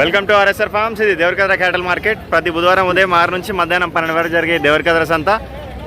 Welcome to RSR forms. ఇది Devarakadra క్యాటల్ market. ప్రతి బుధవారం ఉదయం ఆరు నుంచి మధ్యాహ్నం పన్నెండు వరకు జరిగే దేవరకద్ర సంత.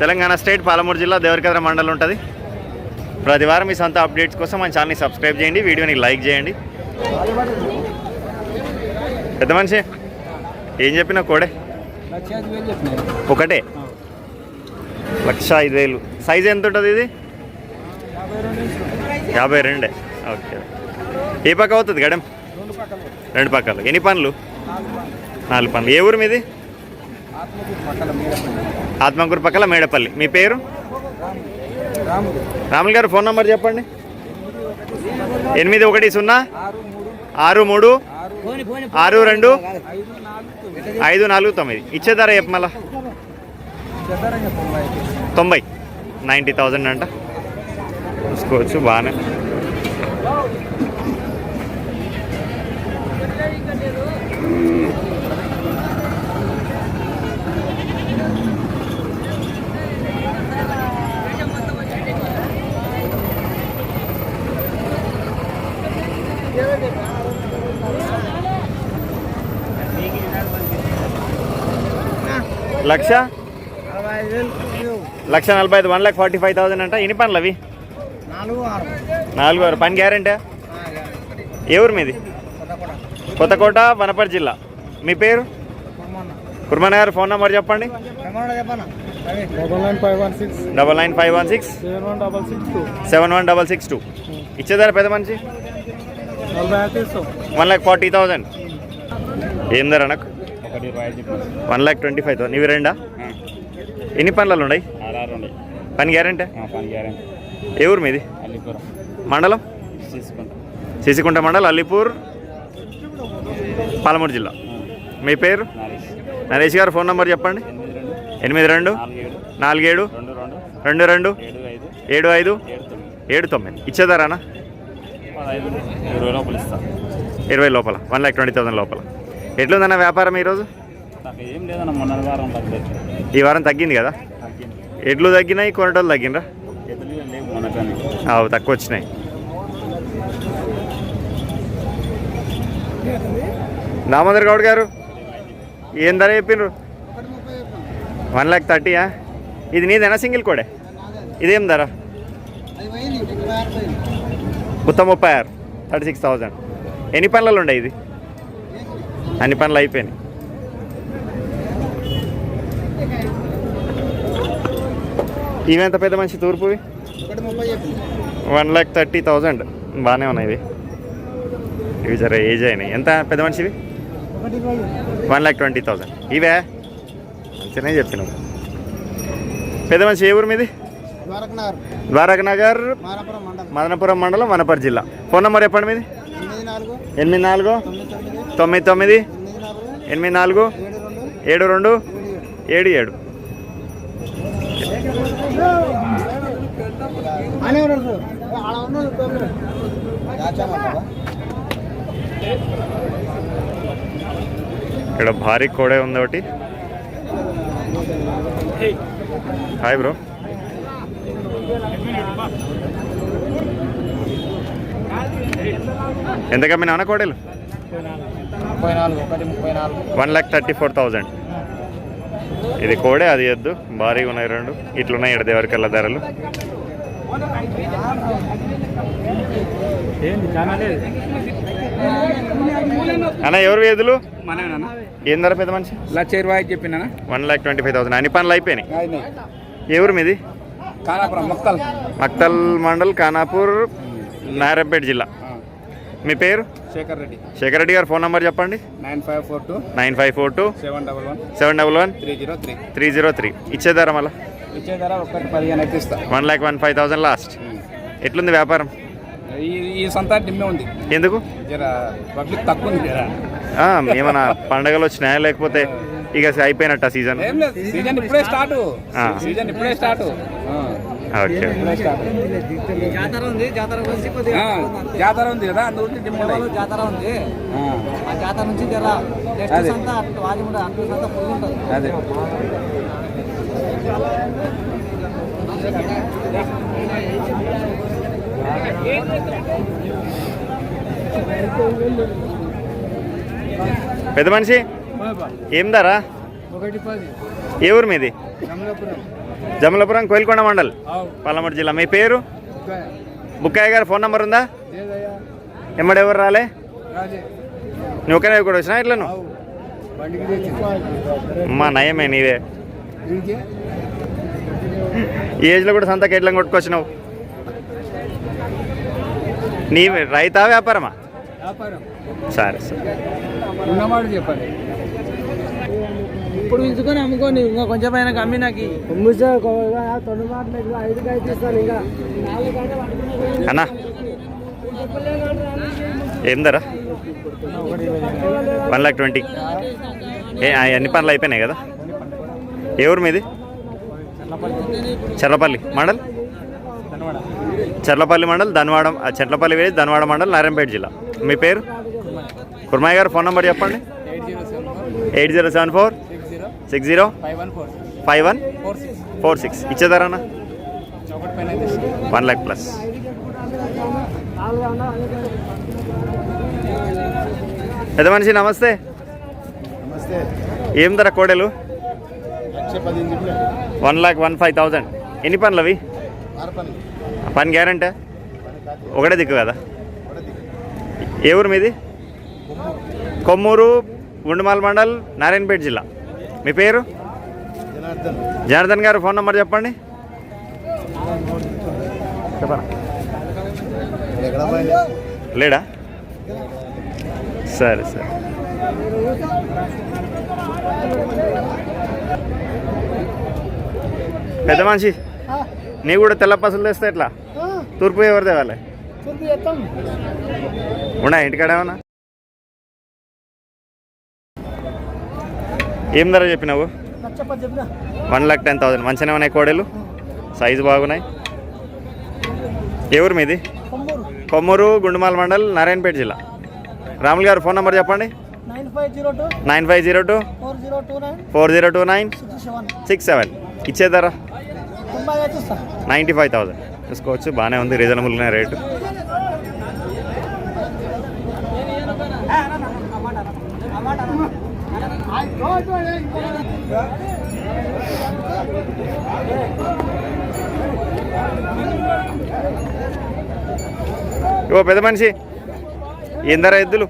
తెలంగాణ స్టేట్ పాలమూరు జిల్లా దేవరకద్ర మండలం ఉంటుంది. ప్రతి వారం ఈ సంత అప్డేట్స్ కోసం మన ఛానల్ని సబ్స్క్రైబ్ చేయండి వీడియోని లైక్ చేయండి. పెద్ద మనిషి ఏం చెప్పినా కోడే? ఒకటే? లక్ష ఐదు వేలు. సైజ్ ఎంత ఉంటుంది ఇది? యాభై యాభై రెండే. ఓకే. ఏ పక్క అవుతుంది గడం రెండు పక్కలు. ఎన్ని పనులు? నాలుగు పనులు. ఏ ఊరు మీది? ఆత్మకూరు పక్కల మేడపల్లి. మీ పేరు? రాములు గారు ఫోన్ నంబర్ చెప్పండి. ఎనిమిది ఒకటి సున్నా ఆరు మూడు ఆరు రెండు ఐదు నాలుగు తొమ్మిది. ఇచ్చే ధర చెప్ప మళ్ళా. తొంభై. నైంటీ థౌజండ్ అంట. చూసుకోవచ్చు బాగానే. లక్ష? లక్ష నలభై ఐదు one lakh forty five thousand అంట. ఎన్ని పనులు అవి? నాలుగు ఆరు. పని గ్యారెంటీ. ఏ ఊరు మీది? కొత్తకోట వనపర్తి జిల్లా. మీ పేరు? కుర్మన్ గారు ఫోన్ నెంబర్ చెప్పండి. Double nine five one six. Double nine five one six. Seven one double six two. ఇచ్చేదారా పెద్ద మనిషి? One lakh forty thousand. ఏం ధర నాకు? One lakh twenty five thousand ఇవి రెండా? ఎన్ని పనులు ఉన్నాయి? ఆరు ఉన్నాయి. పని గ్యారెంటీ? పని గ్యారెంటీ. ఏ ఊరు మీది? అల్లిపురం. మండలం? సిసికుంట మండలం అల్లిపూర్. పాలమూరు జిల్లా. మీ పేరు? నరేష్ గారు ఫోన్ నెంబర్ చెప్పండి. ఎనిమిది రెండు నాలుగు ఏడు నాలుగేడు రెండు రెండు ఏడు ఐదు ఏడు తొమ్మిది. ఇచ్చేదారానా? ఇరవై లోపల ఇస్తా ఇరవై లోపల వన్ ల్యాక్ ట్వంటీ థౌసండ్ లోపల. ఎట్లుందన్న వ్యాపారం ఈరోజు? ఈ వారం తగ్గింది కదా? ఎడ్లు తగ్గినాయి కొనటోళ్ళు తగ్గినరా? ఎదురు అవు తక్కువ వచ్చినాయి. దామోదర్ గౌడ్ గారు ఏం ధర చెప్పిండ్రు వన్ ల్యాక్ థర్టీయా? ఇది నీదేనా సింగిల్ కోడే? ఇదేం ధర? మొత్తం ముప్పై ఆరు థర్టీ సిక్స్ థౌజండ్. ఎన్ని పనులలో ఉండే ఇది? అన్ని పనులు అయిపోయినాయి. ఇవెంత పెద్ద మనిషి తూర్పువి వన్ ల్యాక్ థర్టీ థౌజండ్. బాగానే ఉన్నాయి ఇవి. ఇవి జర ఏజ్ అయినాయి. ఎంత పెద్ద మనిషివి వన్ ల్యాక్ ట్వంటీ థౌజండ్ ఇవే? మంచిగానే చెప్పినావు. పెద్ద మనిషి ఏ ఊరు మీది? ద్వారకనగర్. ద్వారక నగర్ మదనపురం మండలం వనపర్తి జిల్లా. ఫోన్ నెంబర్ చెప్పండి మీది? ఎనిమిది నాలుగు. తొమ్మిది తొమ్మిది. ఎనిమిది నాలుగు. ఏడు రెండు. ఏడు ఏడు ఇక్కడ భారీ కోడే ఉంది ఒకటి. Hi bro. ఎంత కమ్మినా కోడలు? ముప్పై నాలుగు one lakh thirty four thousand. ఇది కోడే అది ఎద్దు. భారీగా ఉన్నాయి రెండు. ఇట్లున్నాయి ఇక్కడ దేవరికల్లా ధరలు. ఏంటి చాలా లేదు. అన్న ఎవరు మనమేనా ఏం ధర పెద్ద మనిషి? లక్ష ఇరవై ఐదు చెప్పినా one lakh twenty five thousand. అన్ని పనులు అయిపోయినాయి. ఊరు మీది? మొక్కలు. మక్తల్ మండల్ ఖానాపూర్ నారాయణపేట జిల్లా. మీ పేరు? శేఖర్ రెడ్డి. శేఖర్ రెడ్డి గారు ఫోన్ నెంబర్ చెప్పండి. Nine five four two. Nine five four two. Seven double one. Seven double one. Three zero three. Three zero three. ఇచ్చేదారా మళ్ళా? ఇచ్చే ధర ఒకటి పదిహేను అయితే ఇస్తా. One lakh one five thousand last. ఎట్లుంది వ్యాపారం? ఈ ఈ సంత డిమ్మే ఉంది. ఎందుకు? జర పబ్లిక్ తక్కువ ఉంది జర. ఏమన్నా పండగలు వచ్చినాయా లేకపోతే ఇక అయిపోయినట్ట సీజన్? ఏం లేదు సీజన్ ఇప్పుడే స్టార్ట్. ఆ. సీజన్ ఇప్పుడే స్టార్ట్. ఓకే. ఇప్పుడే స్టార్ట్. జాతర ఉంది జాతర గురించి కొద్దిగా జాతర ఉంది కదా డిమ్ జాతర ఉంది. ఆ. జాతర నుంచి జర నెక్స్ట్ అదే. సంతా అటు వాజిముడ అటు సంతా ఫుల్ ఉంటుంది. అదే. పెద్ద మనిషి? ఏం ధర? పది ఏ ఊరు మీది? జమలపురం కోయిల్కొండ మండల్. పల్లమూరు జిల్లా. మీ పేరు? బుక్కయ్య గారు ఫోన్ నెంబర్ ఉందా? ఎమ్మడి ఎవరు రాలే? నువ్వు ఒకనే కూడా వచ్చినా ఇట్లా నువ్వు? అమ్మా నయమే నీవే. ఏజ్లో కూడా సంతకి ఎట్లా కొట్టుకొచ్చినావు. నీ రైతా వ్యాపారమా? వ్యాపారం. సరే సరే. ఉన్నమాట చెప్పండి ఇప్పుడు పిలుచుకొని అమ్ముకోండి ఇంకా కొంచెం పైన కమ్మి నాకు అన్నా ఏం ధర? One lakh twenty. ఏ అన్ని పనులు అయిపోయినాయి కదా? ఏ ఊరు మీది? చర్లపల్లి మండల్? చర్లపల్లి మండల్ ధన్వాడ చెట్లపల్లి విలేజ్ ధన్వాడ మండల్ నారాయణపేట జిల్లా. మీ పేరు? కుర్మయ్య గారు ఫోన్ నెంబర్ చెప్పండి. Eight zero seven four. Six zero. Five one. Four six. ఇచ్చేదారన్నా. One lakh plus. పెద్ద మనిషి నమస్తే. నమస్తే. ఏం ధర కోడెలు? One lakh one five thousand. ఎన్ని పనులు అవి పని పని గ్యారంటీ? ఒకటే దిక్కు కదా? ఏ ఊరు మీది? కొమ్మూరు గుండుమాల మండల్ నారాయణపేట జిల్లా. మీ పేరు? జనార్దన్ గారు ఫోన్ నెంబర్ చెప్పండి. చెప్పరా లేడా? సరే సరే. పెద్ద మనిషి? నీ కూడా తెల్ల పసులు తెస్తే ఎట్లా? తూర్పు ఎవరు తేవాలి? ఉన్నా ఇంటికాడ ఏమన్నా? ఏం ధర చెప్పినావు? వన్ లాక్ టెన్ థౌసండ్ మంచిగానే ఉన్నాయి కోడలు? సైజు బాగున్నాయి? ఊరు మీది? కొమ్మూరు. గుండుమాల మండల్ నారాయణపేట జిల్లా. రాములు గారు ఫోన్ నెంబర్ చెప్పండి. Nine five zero two. Four zero two nine. Six seven. ఇచ్చేదారా ఇస్తా నైంటీ ఫైవ్ థౌసండ్. చూసుకోవచ్చు బాగానే ఉంది రీజనబుల్గానే రేటు. ఓ పెద్ద మనిషి ఏం ఎద్దులు.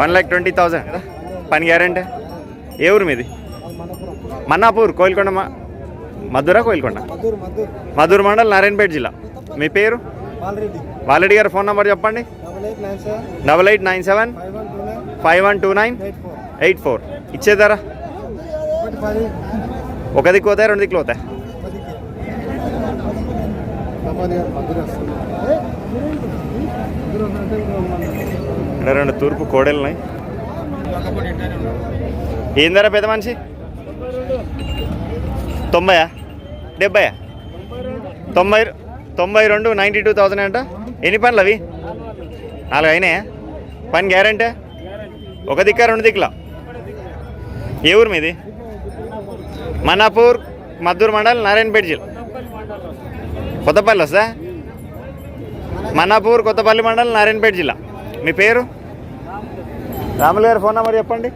వన్ ల్యాక్ ట్వంటీ థౌజండ్ కదా పని గ్యారంటీ? ఏ ఊరు మీది? మన్నాపూర్ కోయిల్కొండ మధురా కోయిల్కొండ? మధుర్ మండల్ నారాయణపేట జిల్లా. మీ పేరు? వాలెడ్డి గారి ఫోన్ నెంబర్ చెప్పండి. Double eight nine seven five one two nine eight four. ఇచ్చేదారా ఒక దిక్కు పోతాయి రెండు దిక్కులు ఇక్కడ రెండు తూర్పు కోడలు ఉన్నాయి ఏం ధర పెద్ద మనిషి? తొంభయా డెబ్బయా తొంభై తొంభై రెండు నైంటీ టూ థౌసండ్ అంట. ఎన్ని పనులు అవి? నాలుగు అయినాయా? పని గ్యారంటీ? ఒక దిక్క రెండు దిక్కుల? ఏ ఊరు మీది? మన్నాపూర్ మద్దూరు మండల్ నారాయణపేట జిల్లా. కొత్తపల్లి వస్తా మన్నాపూర్ కొత్తపల్లి మండల్ నారాయణపేట జిల్లా. మీ పేరు? రాములు గారి ఫోన్ నెంబర్ చెప్పండి.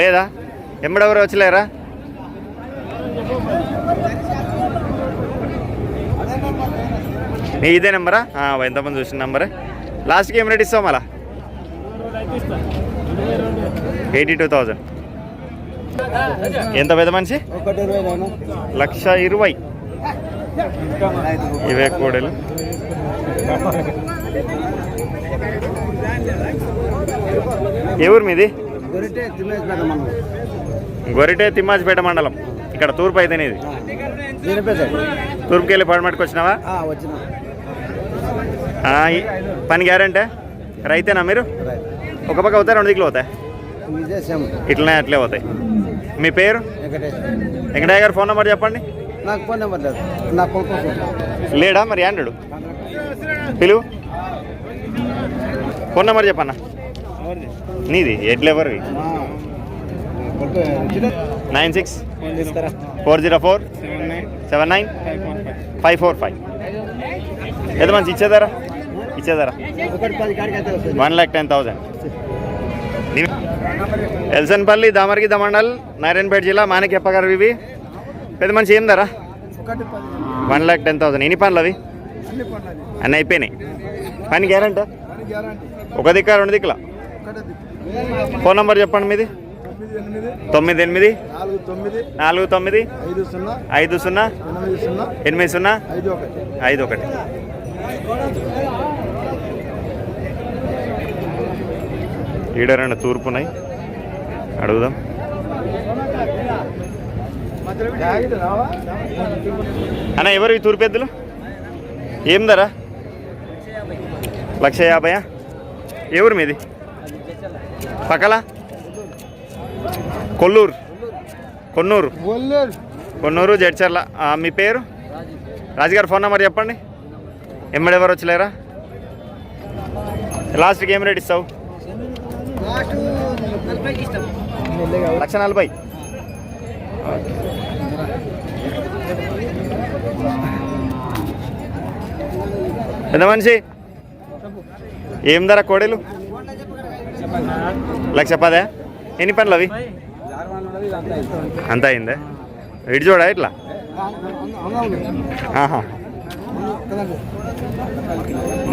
లేదా? ఎమ్మడెవరు వచ్చలేరా నీ ఇదే నెంబరా? ఎంతమంది చూసిన నెంబరే? లాస్ట్కి ఏం రేట్ ఇస్తావు మళ్ళా? Eighty two thousand. ఎంత పెద్ద మనిషి? లక్ష ఇరవై. ఇవే కోడలు. ఏ ఊరు మీది? గొరిటే తిమ్మాజిపేట మండలం. ఇక్కడ తూర్పు అయితేనే ఇది తూర్పుకి వెళ్ళి పడమట్టుకు వచ్చినావా? పని గ్యారంటీ? రైతేనా మీరు? ఒక పక్క అవుతాయి రెండు దిక్కులు అవుతాయి? ఇట్లనే అట్లే అవుతాయి. మీ పేరు? వెంకటయ్య గారు ఫోన్ నెంబర్ చెప్పండి. నాకు ఫోన్ నెంబర్ లేదు. నా కొడుకు లేడా మరి యాండ్రాయిడ్ పిలువు ఫోన్ నెంబర్ చెప్పన్నా? నీది ఎట్లా ఎవరివి nine six four zero four seven nine five four five. ఎంత మంచి ఇచ్చేదారా? ఇచ్చేదారా? One lakh ten thousand Elsanpalli Damargidda mandal Narayanpet జిల్లా మాణిక్యప్ప గారు ఇవి. పెద్ద మనిషి ఏం ధర? One lakh ten thousand. ఎన్ని పనులు అవి? అన్ని అయిపోయినాయి. పని గ్యారంటీ? ఒక దిక్క రెండు దిక్కుల? ఫోన్ నంబర్ చెప్పండి మీది. తొమ్మిది ఎనిమిది. నాలుగు తొమ్మిది. ఐదు సున్నా. ఎనిమిది సున్నా. ఐదు ఒకటి. ఈడ రెండు అడుగుదాం. అన్న ఎవరు ఈ తూర్పు ఎద్దులు? ఏం ధర? లక్ష యాభయా? ఎవరు మీది? పక్కల? కొల్లూరు. కొన్నూరు. కొన్నూరు జడ్చర్ల. మీ పేరు? రాజుగారు ఫోన్ నెంబర్ చెప్పండి. ఎమ్మడి ఎవరు వచ్చలేరా? లాస్ట్కి ఏం రేట్ ఇస్తావు? లక్ష నలభై. పెద్ద మనిషి? ఏం ధర కోడెలు? లక్ష పదే. ఎన్ని పనులు అవి? అంత అయిందే? ఇటు చూడా ఇట్లా?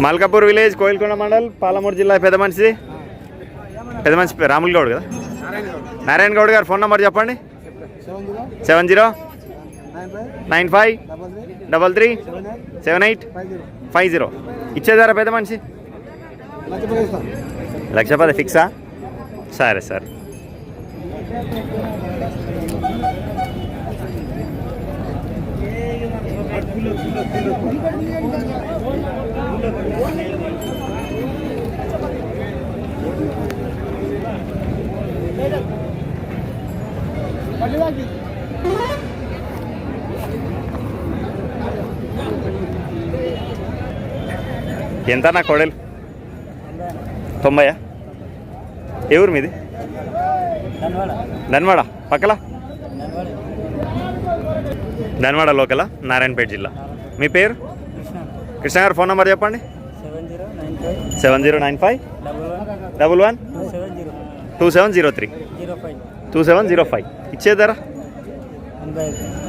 మల్కాపూర్ విలేజ్ కోయిల్కొండ మండల్ పాలమూరు జిల్లా పెద్ద మనిషి పెద్ద మనిషి రాముల్ గౌడ్ కదా? నారాయణ గౌడ్ గారు ఫోన్ నెంబర్ చెప్పండి. Seven zero. Nine five. Double three. Seven eight. Five zero. ఇచ్చేదారా పెద్ద మనిషి? లక్ష పది ఫిక్సా? సరే సరే. ఎంత నా కోడలు? తొంభయా? ఏ ఊరు మీది? ధన్వాడ పక్కల? ధన్వాడ లోకల? నారాయణపేట జిల్లా. మీ పేరు? కృష్ణ గారు ఫోన్ నెంబర్ చెప్పండి. Seven zero nine five. Seven zero nine five double one. Seven two seven zero three. Two seven zero five. ఇచ్చే ధర?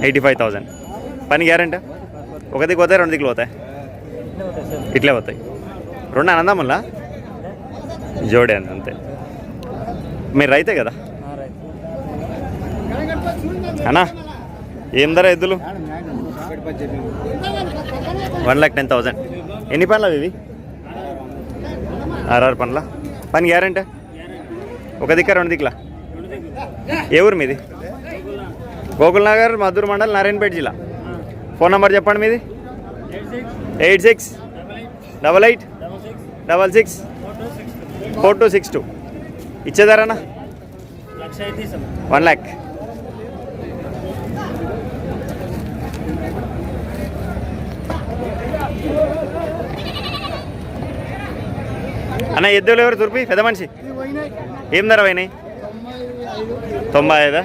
Eighty five thousand. పని గ్యారంటీ? ఒక దిక్కు పోతాయి రెండు దిక్కులు పోతాయి? ఇట్లే పోతాయి. రెండు అనందములా జోడే అంతే. మీరు రైతే కదా? అన్నా ఏం ధర ఎద్దులు? వన్ ల్యాక్ టెన్ థౌజండ్ ఎన్ని పనులు అవి ఇవి? ఆర్ఆర్ పనుల పని గ్యారంటీ? ఒక దిక్క రెండు దిక్కులా? ఏ ఊరు మీది? గోకుల్ నగర్ మధుర్ మండల్ నారాయణపేట జిల్లా. ఫోన్ నెంబర్ చెప్పండి మీది. Eight six double eight double six four two six two. ఇస్తాం. వన్ ల్యాక్ అన్న ఎద్దులు ఎవరు తుర్పి? పెద్ద మనిషి? ఏం ధర పోయినాయి? తొంభై ఐదా.